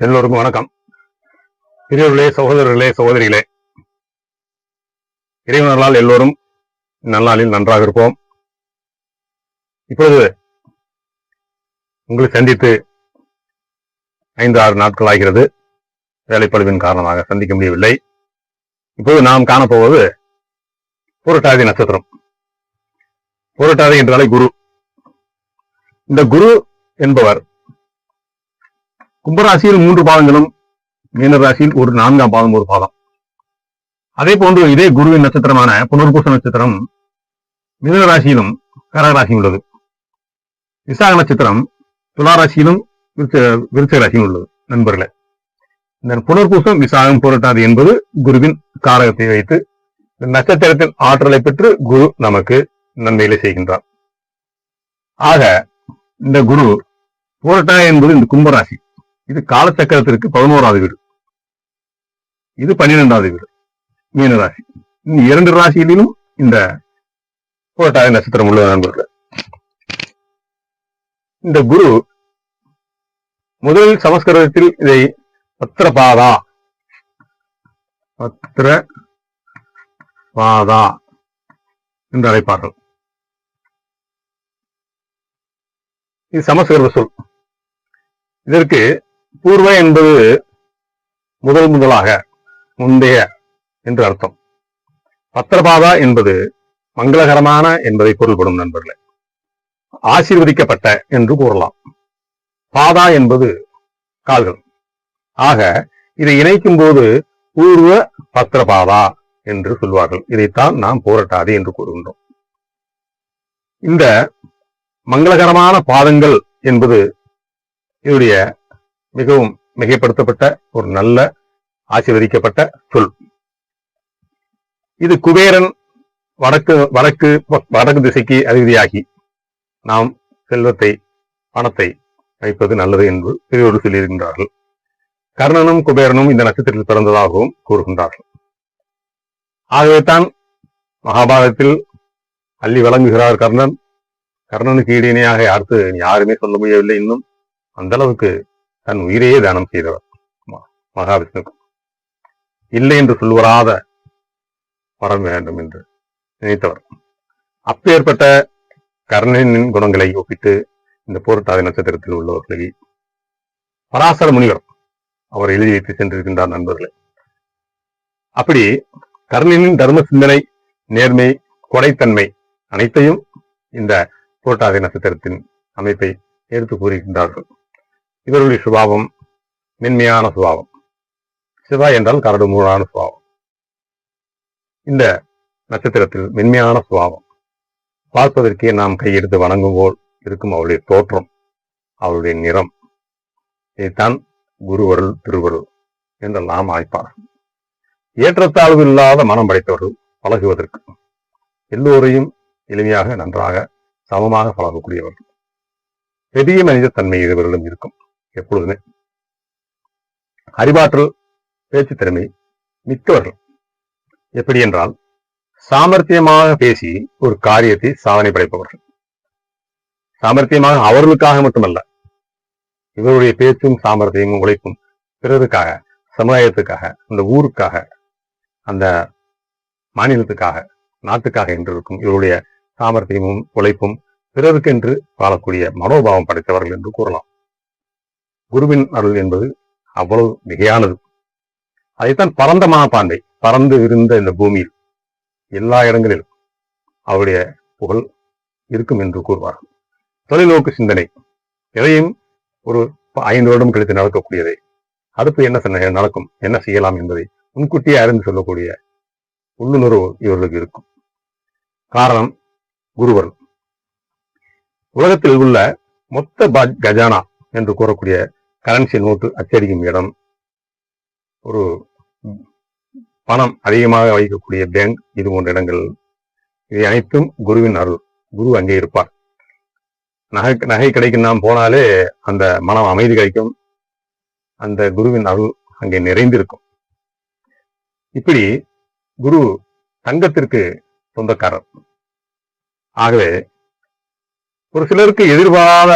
எல்லோருக்கும் வணக்கம். பெரியவர்களே சகோதரர்களே சகோதரிகளே. இறைவனர்களால் எல்லோரும் நல்லாளில் நன்றாக இருப்போம். இப்பொழுது உங்களை சந்தித்து ஐந்து ஆறு நாட்கள் ஆகிறது. வேலைப்பழுவின் காரணமாக சந்திக்க முடியவில்லை. இப்போது நாம் காணப்போவது புரட்டாதி நட்சத்திரம். புரட்டாதி என்றாலே குரு. இந்த குரு என்பவர் கும்பராசியில் மூன்று பாதங்களும் மீன ராசியில் ஒரு நான்காம் பாதம் ஒரு பாதம். அதே போன்று இதே குருவின் நட்சத்திரமான புனர்பூச நட்சத்திரம் மிதுன ராசியிலும் உள்ளது. விசாக நட்சத்திரம் துளாராசியிலும் விருச்ச- ராசியும் உள்ளது நண்பர்களே. இந்த புனர்பூசம் விசாகம் புரட்டாது என்பது குருவின் காரகத்தை வைத்து இந்த நட்சத்திரத்தின் ஆற்றலை பெற்று குரு நமக்கு நன்மைகளை செய்கின்றார். ஆக இந்த குரு புரட்டா என்பது இந்த கும்பராசி. இது காலச்சக்கரத்திற்கு பதினோராவது வீடு. இது பன்னிரெண்டாவது வீடு. மீனராசி. இரண்டு ராசியிலும் இந்த புரட்டாதி நட்சத்திரம் உள்ள நண்பர்கள். இந்த குரு முதலில் சமஸ்கிருதத்தில் இதை பத்திரபாதா. பத்திர பாதா என்று அழைப்பார்கள். இது சமஸ்கிருத சொல். இதற்கு பூர்வ என்பது முதல் முதலாக முந்தைய என்று அர்த்தம். பத்திரபாதா என்பது மங்களகரமான என்பதை பொருள்படும் நண்பர்களே. ஆசீர்வதிக்கப்பட்ட என்று கூறலாம். பாதா என்பது கால்கள். ஆக இதை இணைக்கும் போது பூர்வ பத்திரபாதா என்று சொல்வார்கள். இதைத்தான் நாம் போராட்டாது என்று கூறுகின்றோம். இந்த மங்களகரமான பாதங்கள் என்பது இதனுடைய மிகவும் மிகைப்படுத்தப்பட்ட ஒரு நல்ல ஆசீர்வதிக்கப்பட்ட சொல். இது குபேரன் வடக்கு வடக்கு வடக்கு திசைக்கு அதிபதியாகி நாம் செல்வத்தை பணத்தை வைப்பது நல்லது என்று பெரியோர்கள் சொல்லியிருக்கின்றார்கள். கர்ணனும் குபேரனும் இந்த நட்சத்திரத்தில் பிறந்ததாகவும் கூறுகின்றார்கள். ஆகவே தான் மகாபாரதத்தில் அள்ளி வழங்குகிறார் கர்ணன். கர்ணனுக்கு இடையினையாக அடுத்து யாருமே சொல்ல முடியவில்லை இன்னும். அந்த அளவுக்கு தன் உயிரையே தானம் செய்தவர். மகாவிஷ்ணு மகாவிஷ்ணுக்கு. இல்லை என்று சொல்வராத வரம் வேண்டும் என்று நினைத்தவர். அப்பேற்பட்ட கர்ணனின் குணங்களை ஒப்பிட்டு இந்த போர்ட்டாதி நட்சத்திரத்தில் உள்ளவர்களை பராசர முனிவர் அவர் எழுதி வைத்து சென்றிருக்கின்றார் நண்பர்களே. அப்படி கர்ணனின் தர்ம சிந்தனை நேர்மை கொடைத்தன்மை அனைத்தையும் இந்த புரட்டாதி நட்சத்திரத்தின் அமைப்பை எடுத்து கூறுகின்றார்கள். இவருடைய சுபாவம் மென்மையான சுபாவம். சிவா என்றால் கரடு மூடான சுபாவம். இந்த நட்சத்திரத்தில் மென்மையான சுபாவம். பார்ப்பதற்கே நாம் கையெடுத்து வணங்கும் போல் இருக்கும் அவளுடைய தோற்றம் அவளுடைய நிறம். இதைத்தான் குருவருள் திருவருள் என்று நாம் அழைப்பார்கள். ஏற்றத்தாழ்வு இல்லாத மனம் படைத்தவர்கள் பழகுவதற்கு எல்லோரையும் எளிமையாக நன்றாக சமமாக பழகக்கூடியவர்கள். பெரிய மனித தன்மை இவர்களிடம் இருக்கும். எப்பொழுதுமே. அறிவாற்றல் பேச்சு திறமை மிக்கவர்கள். எப்படி என்றால் சாமர்த்தியமாக பேசி ஒரு காரியத்தை சாதனை படைப்பவர்கள். சாமர்த்தியமாக அவர்களுக்காக மட்டுமல்ல இவருடைய பேச்சும் சாமர்த்தியமும் உழைப்பும் பிறருக்காக சமுதாயத்துக்காக அந்த ஊருக்காக அந்த மாநிலத்துக்காக நாட்டுக்காக என்று இருக்கும் இவருடைய சாமர்த்தியமும் உழைப்பும் பிறருக்கென்று வாழக்கூடிய மனோபாவம் படைத்தவர்கள் என்று கூறலாம். குருவின் அருள் என்பது அவ்வளவு மிகையானது. அதைத்தான் பரந்த மனப்பான்மை பறந்து இருந்த இந்த பூமியில் எல்லா இடங்களிலும் அவருடைய புகழ் இருக்கும் என்று கூறுவார்கள். தொலைநோக்கு சிந்தனை எதையும் ஒரு ஐந்து வருடம் கழித்து நடக்கக்கூடியதை அடுத்து என்ன நடக்கும் என்ன செய்யலாம் என்பதை முன்கூட்டியே அறிந்து சொல்லக்கூடிய உள்ளுணர்வு இவர்களுக்கு இருக்கும். காரணம் குருவர் உலகத்தில் உள்ள மொத்த ப- கஜானா என்று கூறக்கூடிய கரன்சி நோட்டு அச்சடிக்கும் இடம். ஒரு பணம் அதிகமாக வைக்கக்கூடிய பேங்க் இது போன்ற இடங்கள். இவை அனைத்தும் குருவின் அருள். குரு அங்கே இருப்பார். நகை நகை கடைக்கு நாம் போனாலே அந்த மனம் அமைதி கிடைக்கும். அந்த குருவின் அருள் அங்கே நிறைந்திருக்கும். இப்படி குரு தங்கத்திற்கு சொந்தக்காரர். ஆகவே ஒரு சிலருக்கு எதிர்பாராத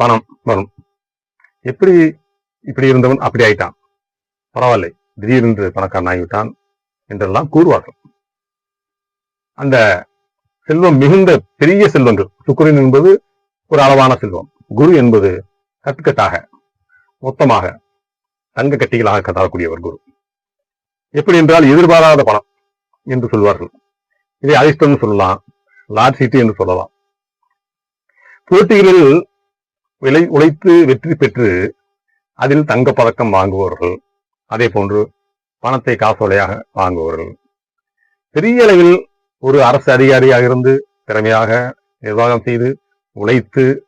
பணம் வரும். எப்படி இப்படி இருந்தவன் அப்படி ஆயிட்டான்? பரவாயில்லை. திடீரென்று பணக்காரன் ஆகிவிட்டான் என்றெல்லாம் கூறுவார்கள். அந்த செல்வம் மிகுந்த பெரிய செல்வங்கள். சுக்கிரன் என்பது ஒரு அளவான செல்வம். குரு என்பது கட்டுக்கட்டாக மொத்தமாக தங்க கட்டிகளாக கதாக்கூடியவர் குரு. எப்படி என்றால் எதிர்பாராத பணம் என்று சொல்வார்கள். இதை அதிர்ஷ்டம் சொல்லலாம் லாட் சீட்டு என்று சொல்லலாம். போட்டிகளில் விலை உழைத்து வெற்றி பெற்று அதில் தங்கப் பதக்கம் வாங்குபவர்கள் அதே போன்று பணத்தை காசோலையாக வாங்குபவர்கள். பெரிய அளவில் ஒரு அரசு அதிகாரியாக இருந்து திறமையாக நிர்வாகம் செய்து உழைத்து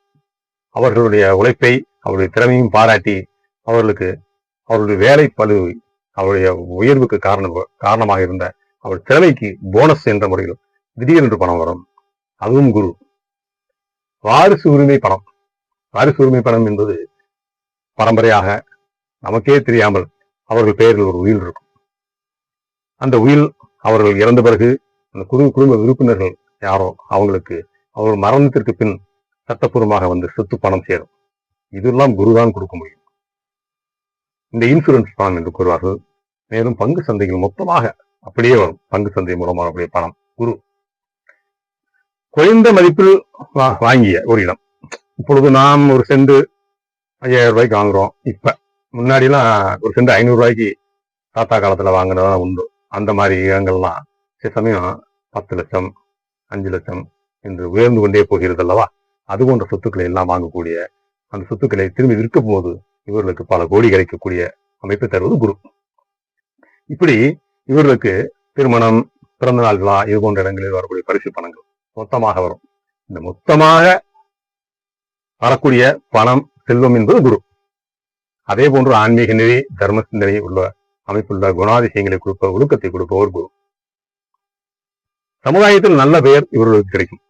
அவர்களுடைய உழைப்பை அவருடைய திறமையும் பாராட்டி அவர்களுக்கு அவருடைய வேலை பழு அவருடைய உயர்வுக்கு காரணம் காரணமாக இருந்த அவர் திறமைக்கு போனஸ் என்ற முறையில் திடீரென்று பணம் வரும். அதுவும் குரு. வாரிசு உரிமை பணம். வாரிசு உரிமை பணம் என்பது பரம்பரையாக நமக்கே தெரியாமல் அவர்கள் பெயரில் ஒரு உயில் இருக்கும். அந்த உயில் அவர்கள் இறந்த பிறகு அந்த குடும்ப குடும்ப உறுப்பினர்கள் யாரோ அவங்களுக்கு அவர்கள் மரணத்திற்கு பின் சட்டப்பூர்வமாக வந்து சொத்து பணம் சேரும். இதெல்லாம் குருதான் கொடுக்க முடியும். இந்த இன்சூரன்ஸ் பணம் என்று கூறுவார்கள். மேலும் பங்கு சந்தைகள் மொத்தமாக அப்படியே வரும். பங்கு சந்தை மூலமாக அப்படியே பணம் குரு. குறைந்த மதிப்பில் வா- வாங்கிய ஒரு இடம். இப்பொழுது நாம் ஒரு செண்டு ஐயாயிரம் ரூபாய்க்கு வாங்குறோம். இப்ப முன்னாடி எல்லாம் ஒரு செண்டு ஐநூறு ரூபாய்க்கு தாத்தா காலத்துல வாங்கினதான் உண்டு. அந்த மாதிரி இடங்கள்லாம் சில சமயம் பத்து லட்சம் அஞ்சு லட்சம் என்று உயர்ந்து கொண்டே போகிறது அல்லவா அது போன்ற சொத்துக்களை எல்லாம் வாங்கக்கூடிய அந்த சொத்துக்களை திரும்பி விற்கும் போது இவர்களுக்கு பல கோடி கிடைக்கக்கூடிய அமைப்பை தருவது குரு. இப்படி இவர்களுக்கு திருமணம் பிறந்த நாள் விழா இது போன்ற இடங்களில் வரக்கூடிய பரிசு பணங்கள் மொத்தமாக வரும். இந்த மொத்தமாக வரக்கூடிய பணம் செல்வம் என்பது குரு. அதே போன்று ஆன்மீக நெறி தர்ம சிந்தனை உள்ள அமைப்புள்ள குணாதிசயங்களை கொடுப்ப ஒழுக்கத்தை கொடுப்பவர் குரு. சமுதாயத்தில் நல்ல பெயர் இவர்களுக்கு கிடைக்கும்.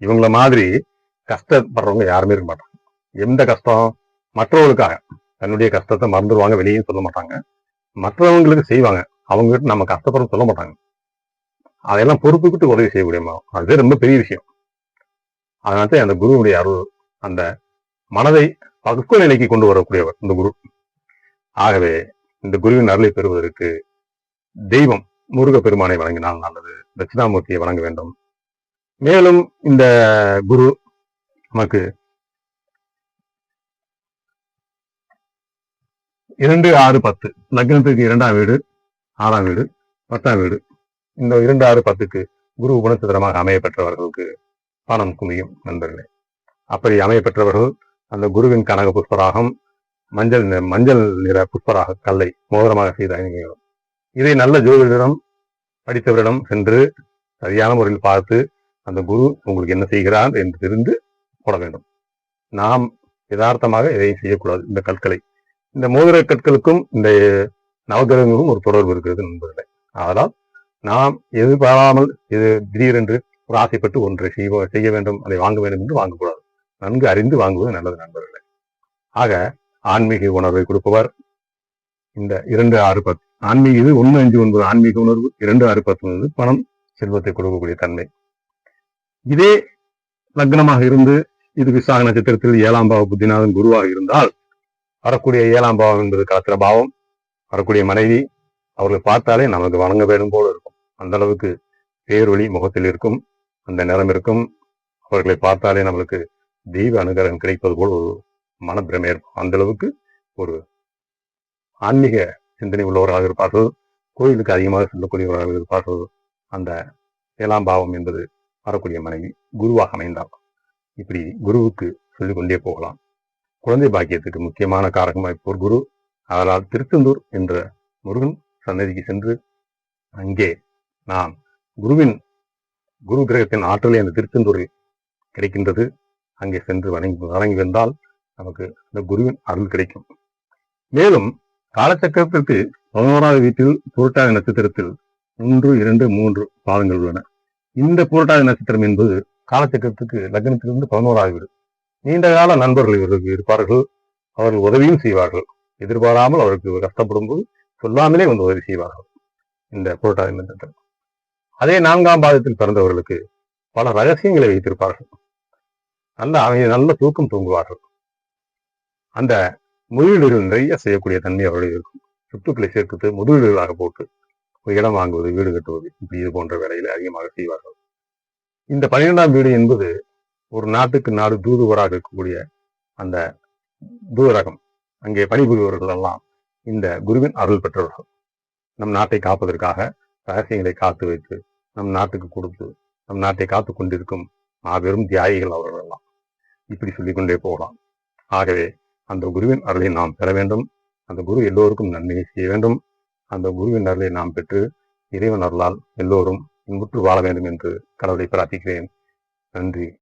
இவங்கள மாதிரி கஷ்டப்படுறவங்க யாருமே இருக்க மாட்டாங்க. எந்த கஷ்டம்? மற்றவர்களுக்காக. தன்னுடைய கஷ்டத்தை மறந்துடுவாங்க வெளியே சொல்ல மாட்டாங்க. மற்றவங்களுக்கு செய்வாங்க. அவங்க கிட்ட நம்ம கஷ்டப்படுற சொல்ல மாட்டாங்க. அதையெல்லாம் பொறுப்புக்கிட்டு உதவி செய்ய முடியுமா அது ரொம்ப பெரிய விஷயம். அதனால அந்த குருவுடைய அருள் அந்த மனதை பக்குவ நிலைக்கு கொண்டு வரக்கூடியவர் இந்த குரு. ஆகவே இந்த குருவின் அருளை பெறுவதற்கு தெய்வம் முருக பெருமானை வணங்கினால் நல்லது. தட்சிணாமூர்த்தியை வணங்க வேண்டும். மேலும் இந்த குரு நமக்கு இரண்டு ஆறு பத்து லக்னத்துக்கு இரண்டாம் வீடு ஆறாம் வீடு பத்தாம் வீடு. இந்த இரண்டு ஆறு பத்துக்கு குரு குணச்சித்திரமாக அமைய பெற்றவர்களுக்கு பணம் குமியும் நண்பர்களே. அப்படி அமைய பெற்றவர்கள் அந்த குருவின் கனக புஷ்பராகம் மஞ்சள் நிற- மஞ்சள் நிற புஷ்பராக கல்லை மோதிரமாக செய்து அணிகிறோம் இதை நல்ல ஜோதிடரிடம் படித்தவரிடம் சென்று சரியான முறையில் பார்த்து அந்த குரு உங்களுக்கு என்ன செய்கிறார் என்று தெரிந்து போட வேண்டும். நாம் யதார்த்தமாக இதை செய்யக்கூடாது. இந்த கற்களை இந்த மோதிர கற்களுக்கும் இந்த நவகிரகங்களுக்கும் ஒரு தொடர்பு இருக்கிறது நண்பர்களே அதனால் நாம் எதிர்பாராமல் இது திடீரென்று ஒரு ஆசைப்பட்டு ஒன்றை செய்வோம் செய்ய வேண்டும் அதை வாங்க வேண்டும் என்று வாங்கக்கூடாது. நன்கு அறிந்து வாங்குவது நல்லது நண்பர்களே. ஆக ஆன்மீக உணர்வை கொடுப்பவர் இந்த இரண்டு ஆறு பத்து ஆன்மீக இது ஒன்று அஞ்சு ஒன்பது ஆன்மீக உணர்வு இரண்டு ஆறு பத்து பணம் செல்வத்தை கொடுக்கக்கூடிய தன்மை. இதே லக்னமாக இருந்து இது விசாக நட்சத்திரத்தில் ஏழாம் பாவ புத்திநாதன் குருவாக இருந்தால் வரக்கூடிய ஏழாம் பாவம் என்பது கலத்திர பாவம். வரக்கூடிய மனைவி அவர்களை பார்த்தாலே நமக்கு வணங்க வேண்டும் போல இருக்கும். அந்த அளவுக்கு பேரொளி முகத்தில் இருக்கும் அந்த நிறம் இருக்கும். அவர்களை பார்த்தாலே நம்மளுக்கு தெய்வ அனுகிரகம் கிடைப்பது போல் ஒரு மனப்பிரமை இருக்கும் அந்த அளவுக்கு ஒரு ஆன்மீக சிந்தனை உள்ளவர்களாக இருப்பார்கள். கோயிலுக்கு அதிகமாக செல்லக்கூடியவர்களாக இருப்பார்கள். அந்த ஏழாம் பாவம் என்பது வரக்கூடிய மனைவி குருவாக அமைந்தார் இப்படி குருவுக்கு சொல்லிக் கொண்டே போகலாம். குழந்தை பாக்கியத்துக்கு முக்கியமான காரகமாக இப்போ குரு. அதனால் திருச்செந்தூர் என்ற முருகன் சன்னதிக்கு சென்று அங்கே நாம் குருவின் குரு கிரகத்தின் ஆற்றலை அந்த திருச்செந்தூரில் கிடைக்கின்றது. அங்கே சென்று வணங்கி வணங்கி வந்தால் நமக்கு அந்த குருவின் அருள் கிடைக்கும். மேலும் காலச்சக்கரத்திற்கு பதினோராவது வீட்டில் புரட்டாதி நட்சத்திரத்தில் ஒன்று இரண்டு மூன்று பாதங்கள் உள்ளன. இந்த புரட்டாதி நட்சத்திரம் என்பது காலச்சக்கரத்துக்கு லக்னத்திலிருந்து பதினோராவது வீடு. நீண்ட கால நண்பர்கள் இவர்களுக்கு இருப்பார்கள். அவர்கள் உதவியும் செய்வார்கள். எதிர்பாராமல் அவருக்கு கஷ்டப்படும் போது சொல்லாமலே வந்து உதவி செய்வார்கள். இந்த புரட்டாதி நட்சத்திரம். அதே நான்காம் பாதத்தில் பிறந்தவர்களுக்கு பல ரகசியங்களை வைத்திருப்பார்கள். நல்ல அவங்க நல்ல தூக்கம் தூங்குவார்கள். அந்த முதலீடுகள் நிறைய செய்யக்கூடிய தன்மை அவருடைய இருக்கும். சொத்துக்களை சேர்த்து முதலீடுகளாக போட்டு ஒரு இடம் வாங்குவது வீடு கட்டுவது இப்படி இது போன்ற வேலைகளை அதிகமாக செய்வார்கள். இந்த பன்னிரெண்டாம் வீடு என்பது ஒரு நாட்டுக்கு நாடு தூதுவராக இருக்கக்கூடிய அந்த தூதரகம். அங்கே பணிபுரிபவர்கள் எல்லாம் இந்த குருவின் அருள் பெற்றவர்கள். நம் நாட்டை காப்பதற்காக ரகசியங்களை காத்து வைத்து நம் நாட்டுக்கு கொடுத்து நம் நாட்டை காத்து கொண்டிருக்கும் மாபெரும் தியாகிகள் அவர்கள். இப்படி சொல்லிக்கொண்டே போகலாம். ஆகவே அந்த குருவின் அருளை நாம் பெற வேண்டும். அந்த குரு எல்லோருக்கும் நன்மையை செய்ய வேண்டும். அந்த குருவின் அருளை நாம் பெற்று இறைவன் அருளால் எல்லோரும் இன்புற்று வாழ வேண்டும் என்று கடவுளை பிரார்த்திக்கிறேன். நன்றி.